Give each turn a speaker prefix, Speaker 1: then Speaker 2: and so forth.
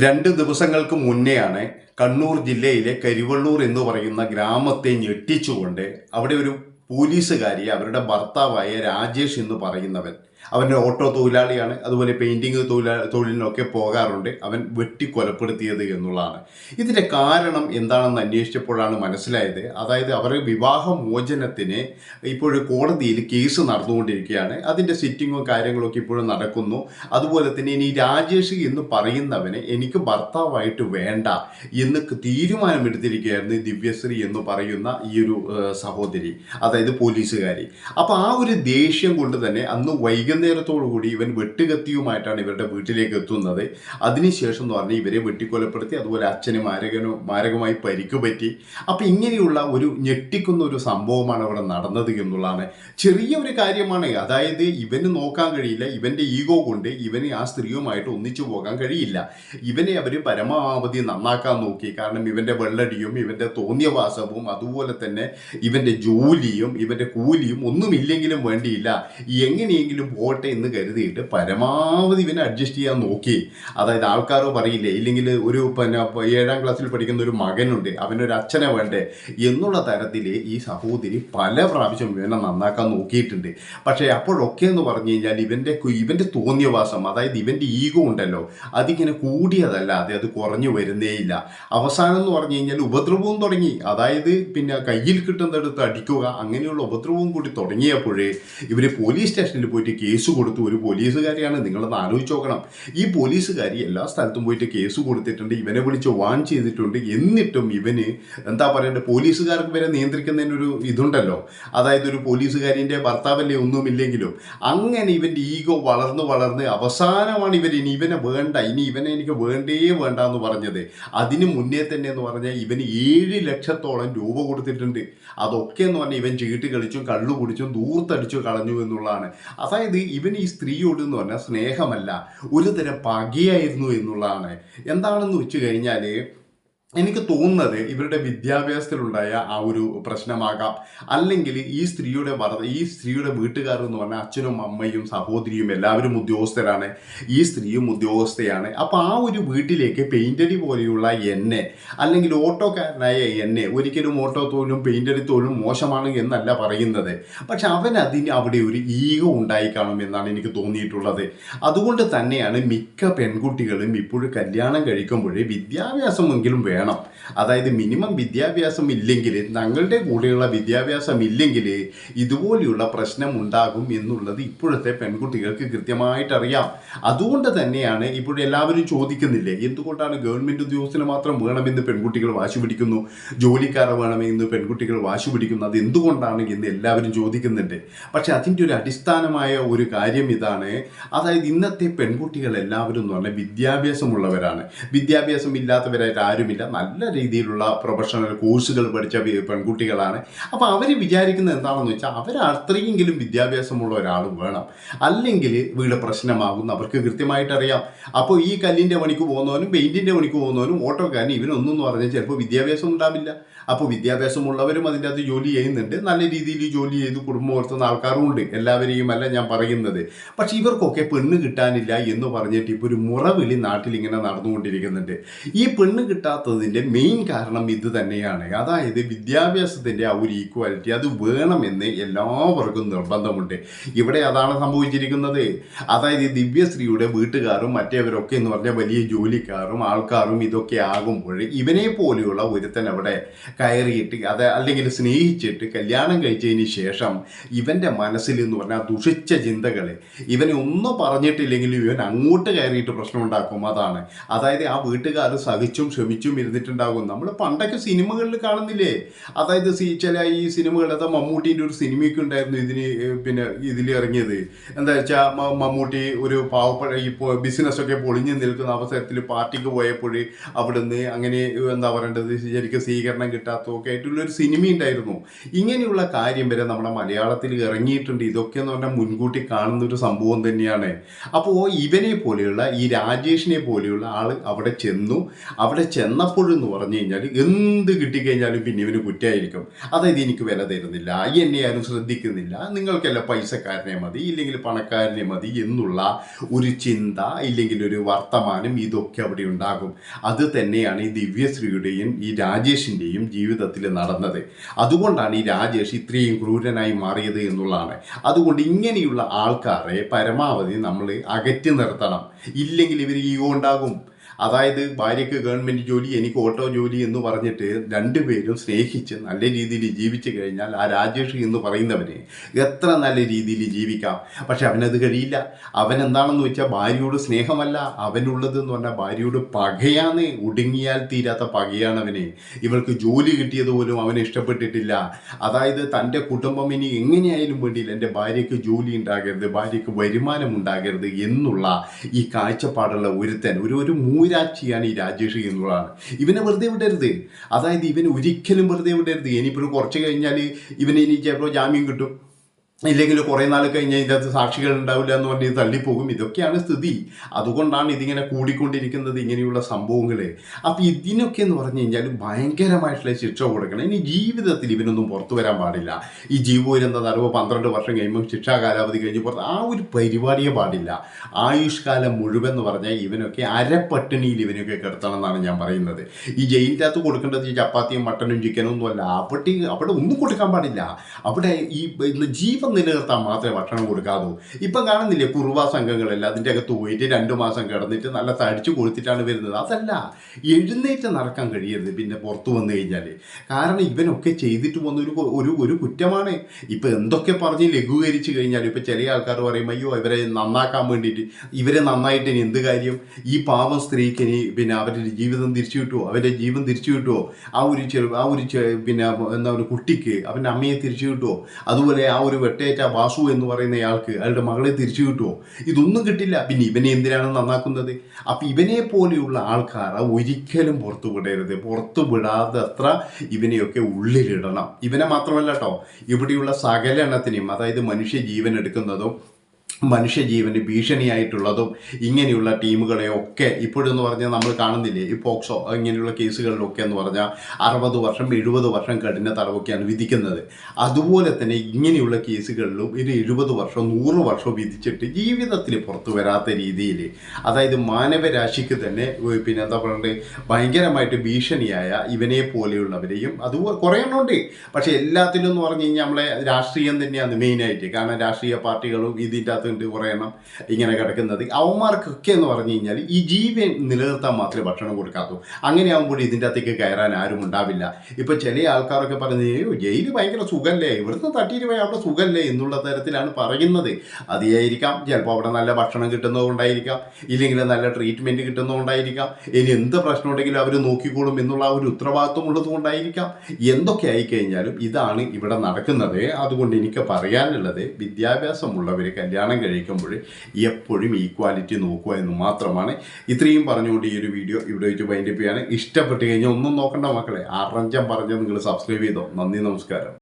Speaker 1: രണ്ട് ദിവസങ്ങൾക്ക് മുന്നെയാണ് കണ്ണൂർ ജില്ലയിലെ കരിവള്ളൂർ എന്ന് പറയുന്ന ഗ്രാമത്തെ ഞെട്ടിച്ചുകൊണ്ട് അവിടെ ഒരു പോലീസുകാരി അവരുടെ ഭർത്താവായ രാജേഷ് എന്ന് പറയുന്നവൻ അവന്റെ ഓട്ടോ തൊഴിലാളിയാണ്. അതുപോലെ പെയിന്റിങ് തൊഴിലാ തൊഴിലിനൊക്കെ പോകാറുണ്ട്. അവൻ വെട്ടി കൊലപ്പെടുത്തിയത് എന്നുള്ളതാണ്. ഇതിന്റെ കാരണം എന്താണെന്ന് അന്വേഷിച്ചപ്പോഴാണ് മനസ്സിലായത്. അതായത് അവർ വിവാഹ മോചനത്തിന് ഇപ്പോൾ കോടതിയിൽ കേസ് നടന്നുകൊണ്ടിരിക്കുകയാണ്. അതിന്റെ സിറ്റിങ്ങും കാര്യങ്ങളൊക്കെ ഇപ്പോഴും നടക്കുന്നു. അതുപോലെ തന്നെ ഇനി രാജേഷ് എന്ന് പറയുന്നവനെ എനിക്ക് ഭർത്താവായിട്ട് വേണ്ട എന്ന് തീരുമാനമെടുത്തിരിക്കുകയായിരുന്നു ദിവ്യശ്രീ എന്ന് പറയുന്ന ഈ ഒരു സഹോദരി. അതായത് പോലീസുകാരി. അപ്പോൾ ആ ഒരു ദേഷ്യം കൊണ്ട് തന്നെ അന്ന് വൈകുന്നേരത്തോടു കൂടി ഇവൻ വെട്ടുകത്തിയുമായിട്ടാണ് ഇവരുടെ വീട്ടിലേക്ക് എത്തുന്നത്. അതിനുശേഷം എന്ന് പറഞ്ഞാൽ ഇവരെ വെട്ടിക്കൊലപ്പെടുത്തി അതുപോലെ അച്ഛന് മാരകനോ മാരകമായി പരിക്കുപറ്റി. അപ്പം ഇങ്ങനെയുള്ള ഒരു ഞെട്ടിക്കുന്ന ഒരു സംഭവമാണ് അവിടെ നടന്നത് എന്നുള്ളതാണ്. ചെറിയ ഒരു കാര്യമാണ്. അതായത് ഇവന് നോക്കാൻ കഴിയില്ല. ഇവന്റെ ഈഗോ കൊണ്ട് ഇവന് ആ സ്ത്രീയുമായിട്ട് ഒന്നിച്ചു പോകാൻ കഴിയില്ല. ഇവനെ അവർ പരമാവധി നന്നാക്കാൻ നോക്കി. കാരണം ഇവന്റെ വെള്ളടിയും ഇവന്റെ തോന്നിയവാസവും അതുപോലെ തന്നെ ഇവന്റെ ജോലിയും ഇവന്റെ കൂലിയും ഒന്നുമില്ലെങ്കിലും വേണ്ടിയില്ല. എങ്ങനെയെങ്കിലും പോട്ടെ എന്ന് കരുതിയിട്ട് പരമാവധി ഇവനെ അഡ്ജസ്റ്റ് ചെയ്യാൻ നോക്കി. അതായത് ആൾക്കാരോ പറയില്ലേ ഇല്ലെങ്കിൽ ഒരു പിന്നെ ഏഴാം ക്ലാസ്സിൽ പഠിക്കുന്ന ഒരു മകനുണ്ട് അവനൊരു അച്ഛനെ വേണ്ടേ? എന്നുള്ള തരത്തിൽ ഈ സഹോദരി പല പ്രാവശ്യം ഇവനെ നന്നാക്കാൻ നോക്കിയിട്ടുണ്ട്. പക്ഷേ അപ്പോഴൊക്കെ എന്ന് പറഞ്ഞു കഴിഞ്ഞാൽ ഇവന്റെ ഇവന്റെ തോന്നിയവാസം അതായത് ഇവന്റെ ഈഗോ ഉണ്ടല്ലോ അതിങ്ങനെ കൂടിയതല്ലാതെ അത് കുറഞ്ഞു വരുന്നേയില്ല അവസാനം എന്ന് പറഞ്ഞു കഴിഞ്ഞാൽ ഉപദ്രവവും തുടങ്ങി. അതായത് പിന്നെ കയ്യിൽ കിട്ടുന്നിടത്ത് അടിക്കുക അങ്ങനെയുള്ള ഉപദ്രവവും കൂടി തുടങ്ങിയപ്പോഴേ ഇവർ പോലീസ് സ്റ്റേഷനിൽ പോയിട്ട് കേസ് കൊടുത്തു. ഒരു പോലീസുകാരിയാണ്. നിങ്ങളൊന്ന് ആലോചിച്ച് നോക്കണം. ഈ പോലീസുകാരി എല്ലാ സ്ഥലത്തും പോയിട്ട് കേസ് കൊടുത്തിട്ടുണ്ട്. ഇവനെ വിളിച്ച് വാൺ ചെയ്തിട്ടുണ്ട്. എന്നിട്ടും ഇവന് എന്താ പറയേണ്ടത്? പോലീസുകാർക്ക് വരെ നിയന്ത്രിക്കുന്നതിനൊരു ഇതുണ്ടല്ലോ. അതായത് ഒരു പോലീസുകാരിന്റെ ഭർത്താവല്ലേ ഒന്നുമില്ലെങ്കിലും. അങ്ങനെ ഇവന്റെ ഈഗോ വളർന്ന് വളർന്ന് അവസാനമാണ് ഇവർ ഇനി ഇവനെ വേണ്ട. ഇനി ഇവനെ എനിക്ക് വേണ്ടേ വേണ്ട എന്ന് പറഞ്ഞത്. അതിന് മുന്നേ തന്നെ എന്ന് പറഞ്ഞാൽ ഇവന് ഏഴ് ലക്ഷത്തോളം രൂപ കൊടുത്തിട്ടുണ്ട്. അതൊക്കെ എന്ന് പറഞ്ഞാൽ ഇവൻ ചീട്ട് കളിച്ചും കള്ളു കുടിച്ചും ദൂർത്തടിച്ചു കളഞ്ഞു എന്നുള്ളതാണ്. അതായത് ഇവൻ ഈ സ്ത്രീയോട് എന്ന് പറഞ്ഞാൽ സ്നേഹമല്ല ഒരു തരം പകയായിരുന്നു എന്നുള്ളതാണ്. എന്താണെന്ന് വെച്ച് കഴിഞ്ഞാൽ എനിക്ക് തോന്നുന്നത് ഇവരുടെ വിദ്യാഭ്യാസത്തിലുണ്ടായ ആ ഒരു പ്രശ്നമാകാം. അല്ലെങ്കിൽ ഈ സ്ത്രീയുടെ വർ ഈ സ്ത്രീയുടെ വീട്ടുകാർ എന്ന് പറഞ്ഞാൽ അച്ഛനും അമ്മയും സഹോദരിയും എല്ലാവരും ഉദ്യോഗസ്ഥരാണ്. ഈ സ്ത്രീയും ഉദ്യോഗസ്ഥയാണ്. അപ്പോൾ ആ ഒരു വീട്ടിലേക്ക് പെയിന്റടി പോലെയുള്ള എന്നെ അല്ലെങ്കിൽ ഓട്ടോക്കാരനായ എന്നെ ഒരിക്കലും ഓട്ടോ തോലും പെയിന്റടി തോലും മോശമാണ് എന്നല്ല പറയുന്നത്. പക്ഷെ അവൻ അതിന് അവിടെ ഒരു ഈഗോ ഉണ്ടായി കാണും എന്നാണ് എനിക്ക് തോന്നിയിട്ടുള്ളത്. അതുകൊണ്ട് തന്നെയാണ് മിക്ക പെൺകുട്ടികളും ഇപ്പോഴും കല്യാണം കഴിക്കുമ്പോഴേ വിദ്യാഭ്യാസമെങ്കിലും വേണം. അതായത് മിനിമം വിദ്യാഭ്യാസം ഇല്ലെങ്കിൽ തങ്ങളുടെ കൂടെയുള്ള വിദ്യാഭ്യാസം ഇല്ലെങ്കിൽ ഇതുപോലെയുള്ള പ്രശ്നം ഉണ്ടാകും എന്നുള്ളത് ഇപ്പോഴത്തെ പെൺകുട്ടികൾക്ക് കൃത്യമായിട്ട് അറിയാം അതുകൊണ്ട് തന്നെയാണ് ഇപ്പോൾ എല്ലാവരും ചോദിക്കുന്നില്ലേ എന്തുകൊണ്ടാണ് ഗവൺമെന്റ് ഉദ്യോഗസ്ഥന് മാത്രം വേണമെന്ന് പെൺകുട്ടികൾ വാശി പിടിക്കുന്നു? ജോലിക്കാരെ വേണമെന്ന് പെൺകുട്ടികൾ വാശി പിടിക്കുന്നു. അത് എന്തുകൊണ്ടാണ് എന്ന് എല്ലാവരും ചോദിക്കുന്നുണ്ട്. പക്ഷെ അതിന്റെ ഒരു അടിസ്ഥാനമായ ഒരു കാര്യം ഇതാണ്. അതായത് ഇന്നത്തെ പെൺകുട്ടികൾ എല്ലാവരും എന്ന് പറഞ്ഞാൽ വിദ്യാഭ്യാസമുള്ളവരാണ്. വിദ്യാഭ്യാസം ഇല്ലാത്തവരായിട്ട് ആരുമില്ല. നല്ല രീതിയിലുള്ള പ്രൊഫഷണൽ കോഴ്സുകൾ പഠിച്ച പെൺകുട്ടികളാണ്. അപ്പോൾ അവർ വിചാരിക്കുന്നത് എന്താണെന്ന് വെച്ചാൽ അവർ അത്രയെങ്കിലും വിദ്യാഭ്യാസമുള്ള ഒരാൾ വേണം. അല്ലെങ്കിൽ വീട് പ്രശ്നമാകും അവർക്ക് കൃത്യമായിട്ട് അറിയാം അപ്പോൾ ഈ കല്ലിന്റെ പണിക്ക് പോകുന്നവനും പെയിന്റിന്റെ പണിക്ക് പോകുന്നവനും ഓട്ടോക്കാരനും ഇവനൊന്നും എന്ന് പറഞ്ഞാൽ ചിലപ്പോൾ വിദ്യാഭ്യാസം ഉണ്ടാവില്ല. അപ്പോൾ വിദ്യാഭ്യാസമുള്ളവരും അതിന്റെ അകത്ത് ജോലി ചെയ്യുന്നുണ്ട്. നല്ല രീതിയിൽ ജോലി ചെയ്ത് കുടുംബം വളർത്തുന്ന ആൾക്കാരും ഉണ്ട്. എല്ലാവരെയും അല്ല ഞാൻ പറയുന്നത്. പക്ഷെ ഇവർക്കൊക്കെ പെണ്ണ് കിട്ടാനില്ല എന്ന് പറഞ്ഞിട്ട് ഇപ്പോൾ ഒരു മുറവിളി നാട്ടിൽ ഇങ്ങനെ നടന്നുകൊണ്ടിരിക്കുന്നുണ്ട്. ഈ പെണ്ണ് കിട്ടാത്തതിന്റെ മെയിൻ കാരണം ഇത് തന്നെയാണ്. അതായത് വിദ്യാഭ്യാസത്തിന്റെ ആ ഒരു ഈക്വാലിറ്റി അത് വേണമെന്ന് എല്ലാവർക്കും നിർബന്ധമുണ്ട്. ഇവിടെ അതാണ് സംഭവിച്ചിരിക്കുന്നത്. അതായത് ദിവ്യശ്രീയുടെ വീട്ടുകാരും മറ്റേവരൊക്കെ എന്ന് പറഞ്ഞാൽ വലിയ ജോലിക്കാരും ആൾക്കാരും ഇതൊക്കെ ആകുമ്പോൾ ഇവനെ പോലെയുള്ള ഒരുത്തൻ അവിടെ കയറിയിട്ട് അത് അല്ലെങ്കിൽ സ്നേഹിച്ചിട്ട് കല്യാണം കഴിച്ചതിന് ശേഷം ഇവന്റെ മനസ്സിൽ എന്ന് പറഞ്ഞാൽ ദുഷിച്ച ചിന്തകൾ ഇവനെ ഒന്നും പറഞ്ഞിട്ടില്ലെങ്കിലും ഇവൻ അങ്ങോട്ട് കയറിയിട്ട് പ്രശ്നം ഉണ്ടാക്കും. അതാണ്. അതായത് ആ വീട്ടുകാർ സഹിച്ചും ക്ഷമിച്ചും ഇരുന്നിട്ടുണ്ടാകും നമ്മൾ പണ്ടൊക്കെ സിനിമകളിൽ കാണുന്നില്ലേ? അതായത് സി- ചില ഈ സിനിമകൾ അതായത് മമ്മൂട്ടീന്റെ ഒരു സിനിമയൊക്കെ ഉണ്ടായിരുന്നു ഇതിന് പിന്നെ ഇതിൽ ഇറങ്ങിയത്. എന്താ വെച്ചാൽ മമ്മൂട്ടി ഒരു പാവപ്പെട്ട ഈ ബിസിനസ്സൊക്കെ പൊളിഞ്ഞു നിൽക്കുന്ന അവസരത്തിൽ പാർട്ടിക്ക് പോയപ്പോൾ അവിടുന്ന് അങ്ങനെ എന്താ പറയേണ്ടത്? ശരിക്കും സ്വീകരണം കിട്ടാത്തതൊക്കെ ആയിട്ടുള്ള ഒരു സിനിമ ഉണ്ടായിരുന്നു. ഇങ്ങനെയുള്ള കാര്യം വരെ നമ്മുടെ മലയാളത്തിൽ ഇറങ്ങിയിട്ടുണ്ട്. ഇതൊക്കെ എന്ന് പറഞ്ഞാൽ മുൻകൂട്ടി കാണുന്ന ഒരു സംഭവം തന്നെയാണ്. അപ്പോൾ ഇവനെ പോലെയുള്ള ഈ രാജേഷിനെ പോലെയുള്ള ആൾ അവിടെ ചെന്നു. അവിടെ ചെന്നപ്പോൾ പലപ്പോഴും പറഞ്ഞു കഴിഞ്ഞാൽ എന്ത് കിട്ടിക്കഴിഞ്ഞാലും പിന്നെ ഇവന് കുറ്റമായിരിക്കും അതായത് എനിക്ക് വില തരുന്നില്ല എന്നെ ആരും ശ്രദ്ധിക്കുന്നില്ല നിങ്ങൾക്കല്ല പൈസക്കാരനെ മതി ഇല്ലെങ്കിൽ പണക്കാരനെ മതി എന്നുള്ള ഒരു ചിന്ത ഇല്ലെങ്കിൽ ഒരു വർത്തമാനം ഇതൊക്കെ അവിടെ ഉണ്ടാകും. അത് തന്നെയാണ് ഈ ദിവ്യശ്രീയുടെയും ഈ രാജേഷിന്റെയും ജീവിതത്തിൽ നടന്നത്. അതുകൊണ്ടാണ് ഈ രാജേഷ് ഇത്രയും ക്രൂരനായി മാറിയത് എന്നുള്ളതാണ്. അതുകൊണ്ട് ഇങ്ങനെയുള്ള ആൾക്കാരെ പരമാവധി നമ്മൾ അകറ്റി നിർത്തണം. ഇല്ലെങ്കിൽ ഇവർ ഈ ഉണ്ടാകും. അതായത് ഭാര്യയ്ക്ക് ഗവൺമെന്റ് ജോലി എനിക്ക് ഓട്ടോ ജോലി എന്ന് പറഞ്ഞിട്ട് രണ്ടുപേരും സ്നേഹിച്ച് നല്ല രീതിയിൽ ജീവിച്ചു കഴിഞ്ഞാൽ ആ രാജേഷ് എന്ന് പറയുന്നവന് എത്ര നല്ല രീതിയിൽ ജീവിക്കാം. പക്ഷെ അവനത് കഴിയില്ല. അവൻ എന്താണെന്ന് വെച്ചാൽ ഭാര്യയോട് സ്നേഹമല്ല. അവനുള്ളത് എന്ന് പറഞ്ഞാൽ ഭാര്യയോട് പകയാണ്. ഒടുങ്ങിയാൽ തീരാത്ത പകയാണ് അവന്. ഇവൾക്ക് ജോലി കിട്ടിയത് പോലും അവന് ഇഷ്ടപ്പെട്ടിട്ടില്ല. അതായത് തന്റെ കുടുംബം ഇനി എങ്ങനെയായാലും വേണ്ടിയില്ല. എന്റെ ഭാര്യയ്ക്ക് ജോലി ഉണ്ടാകരുത് ഭാര്യയ്ക്ക് വരുമാനം ഉണ്ടാകരുത് എന്നുള്ള ഈ കാഴ്ചപ്പാടുള്ള ഒരുത്തൻ ഒരു ഒരു മൂരാച്ചിയാണ് ഈ രാജേഷ് എന്നുള്ളതാണ്. ഇവനെ വെറുതെ വിടരുത്. അതായത് ഇവന് ഒരിക്കലും വെറുതെ വിടരുത്. ഇനിയിപ്പോൾ കുറച്ച് കഴിഞ്ഞാൽ ഇവനെ ഇനി ചിലപ്പോൾ ജാമ്യം കിട്ടും. ഇല്ലെങ്കിൽ കുറേ നാൾ കഴിഞ്ഞ് ഇതിന്റെ അകത്ത് സാക്ഷികൾ ഉണ്ടാവില്ല എന്ന് പറഞ്ഞ് തള്ളിപ്പോകും. ഇതൊക്കെയാണ് സ്ഥിതി. അതുകൊണ്ടാണ് ഇതിങ്ങനെ കൂടിക്കൊണ്ടിരിക്കുന്നത് ഇങ്ങനെയുള്ള സംഭവങ്ങൾ അപ്പോൾ ഇതിനൊക്കെ എന്ന് പറഞ്ഞു കഴിഞ്ഞാൽ ഭയങ്കരമായിട്ടുള്ള ശിക്ഷ കൊടുക്കണം. ഇനി ജീവിതത്തിൽ ഇവനൊന്നും പുറത്തു വരാൻ പാടില്ല. ഈ ജീവോരെന്താ അറിവ് പന്ത്രണ്ട് വർഷം കഴിയുമ്പോൾ ശിക്ഷാ കാലാവധി കഴിഞ്ഞ് പുറത്ത് ആ ഒരു പരിപാടിയെ പാടില്ല. ആയുഷ്കാലം മുഴുവൻ എന്ന് പറഞ്ഞാൽ ഇവനൊക്കെ അരപ്പട്ടിണിയിൽ ഇവനൊക്കെ കിടത്തണം എന്നാണ് ഞാൻ പറയുന്നത്. ഈ ജയിലിന്റെ അകത്ത് കൊടുക്കേണ്ടത് ചപ്പാത്തിയും മട്ടനും ചിക്കനും ഒന്നുമല്ല അവിടെ അവിടെ ഒന്നും കൊടുക്കാൻ പാടില്ല. അവിടെ ഈ ഇന്ന് ജീവൻ നിലനിർത്താൻ മാത്രമേ ഭക്ഷണം കൊടുക്കാവൂ. ഇപ്പം കാണുന്നില്ലേ കുറുവ സംഘങ്ങളെല്ലാം അതിന്റെ അകത്ത് പോയിട്ട് രണ്ട് മാസം കിടന്നിട്ട് നല്ല തടിച്ചു കൊടുത്തിട്ടാണ് വരുന്നത്. അതല്ല എഴുന്നേറ്റ് നടക്കാൻ കഴിയരുത് പിന്നെ പുറത്തു വന്നു കഴിഞ്ഞാൽ കാരണം ഇവനൊക്കെ ചെയ്തിട്ട് വന്ന ഒരു ഒരു ഒരു കുറ്റമാണ്. ഇപ്പം എന്തൊക്കെ പറഞ്ഞ് ലഘൂകരിച്ച് കഴിഞ്ഞാൽ ഇപ്പം ചില ആൾക്കാർ പറയും അയ്യോ ഇവരെ നന്നാക്കാൻ വേണ്ടിയിട്ട് ഇവരെ നന്നായിട്ട് ഇനി എന്ത് കാര്യം? ഈ പാവം സ്ത്രീക്ക് ഇനി പിന്നെ അവരുടെ ജീവിതം തിരിച്ചു കിട്ടുമോ അവരുടെ ജീവൻ തിരിച്ചു കിട്ടുമോ ആ ഒരു ചെറു ആ ഒരു പിന്നെ എന്താ ഒരു കുട്ടിക്ക് അവന്റെ അമ്മയെ തിരിച്ചു കിട്ടുമോ അതുപോലെ ആ ഒരു വെട്ടേറ്റ വാസു എന്ന് പറയുന്ന ആൾക്ക് അയാളുടെ മകളെ തിരിച്ചു കിട്ടുമോ ഇതൊന്നും കിട്ടില്ല. പിന്നെ ഇവനെ എന്തിനാണ് നന്നാക്കുന്നത്? അപ്പം ഇവനെ പോലെയുള്ള ആൾക്കാർ ഒരിക്കലും പുറത്തു വിടരുത്. പുറത്തു വിടാതെ അത്ര ഇവനെയൊക്കെ ഉള്ളിലിടണം. ഇവനെ മാത്രമല്ല കേട്ടോ ഇവിടെയുള്ള സകല അതായത് മനുഷ്യ ജീവൻ എടുക്കുന്നതും മനുഷ്യജീവന് ഭീഷണിയായിട്ടുള്ളതും ഇങ്ങനെയുള്ള ടീമുകളെ ഒക്കെ ഇപ്പോഴെന്ന് പറഞ്ഞാൽ നമ്മൾ കാണുന്നില്ലേ? ഈ പോക്സോ ഇങ്ങനെയുള്ള കേസുകളിലൊക്കെ എന്ന് പറഞ്ഞാൽ അറുപത് വർഷം എഴുപത് വർഷം കഠിന തടവൊക്കെയാണ് വിധിക്കുന്നത്. അതുപോലെ തന്നെ ഇങ്ങനെയുള്ള കേസുകളിലും ഒരു എഴുപത് വർഷം നൂറ് വർഷം വിധിച്ചിട്ട് ജീവിതത്തിൽ പുറത്തു വരാത്ത രീതിയിൽ അതായത് മാനവരാശിക്ക് തന്നെ പിന്നെ എന്താ പറയുന്നത് ഭയങ്കരമായിട്ട് ഭീഷണിയായ ഇവനെ പോലെയുള്ളവരെയും അതുപോലെ കുറേ എണ്ണമുണ്ട്. പക്ഷേ എല്ലാത്തിലും എന്ന് പറഞ്ഞു കഴിഞ്ഞാൽ നമ്മളെ രാഷ്ട്രീയം തന്നെയാണ് മെയിനായിട്ട്. കാരണം രാഷ്ട്രീയ പാർട്ടികളും ഇതിന്റെ അകത്തുണ്ട് കുറേ എണ്ണം ഇങ്ങനെ കിടക്കുന്നത്. അവന്മാർക്കൊക്കെ എന്ന് പറഞ്ഞു കഴിഞ്ഞാൽ ഈ ജീവൻ നിലനിർത്താൻ മാത്രമേ ഭക്ഷണം കൊടുക്കാത്തൂ അങ്ങനെ ആകുമ്പോൾ ഇതിന്റെ അകത്തേക്ക് കയറാൻ ആരും ഉണ്ടാവില്ല. ഇപ്പോൾ ചില ആൾക്കാരൊക്കെ പറഞ്ഞു "അയ്യോ, ജയിൽ ഭയങ്കര സുഖമല്ലേ ഇവിടുന്ന് തട്ടിയിട്ട് പോയി അവിടെ സുഖമല്ലേ എന്നുള്ള തരത്തിലാണ് പറയുന്നത്. അതായിരിക്കാം ചിലപ്പോൾ അവിടെ നല്ല ഭക്ഷണം കിട്ടുന്നതുകൊണ്ടായിരിക്കാം. ഇല്ലെങ്കിൽ നല്ല ട്രീറ്റ്മെന്റ് കിട്ടുന്നതുകൊണ്ടായിരിക്കാം. ഇനി എന്ത് പ്രശ്നം ഉണ്ടെങ്കിലും അവർ നോക്കിക്കോളും എന്നുള്ള ഒരു ഉത്തരവാദിത്വം ഉള്ളത് കൊണ്ടായിരിക്കാം എന്തൊക്കെ ആയിക്കഴിഞ്ഞാലും ഇതാണ് ഇവിടെ നടക്കുന്നത്. അതുകൊണ്ട് എനിക്ക് പറയാനുള്ളത് വിദ്യാഭ്യാസമുള്ളവർ കല്യാണം കഴിക്കുമ്പോൾ എപ്പോഴും ഈക്വാലിറ്റി നോക്കുക എന്ന് മാത്രമാണ്. ഇത്രയും പറഞ്ഞുകൊണ്ട് ഈ ഒരു വീഡിയോ ഇവിടെ വെച്ച് വൈൻഡപ്പ് ചെയ്യാണ്. ഇഷ്ടപ്പെട്ട് കഴിഞ്ഞാൽ ഒന്നും നോക്കണ്ട മക്കളെ. ആറഞ്ചം പറഞ്ഞ് നിങ്ങൾ സബ്സ്ക്രൈബ് ചെയ്തോ. നന്ദി നമസ്കാരം.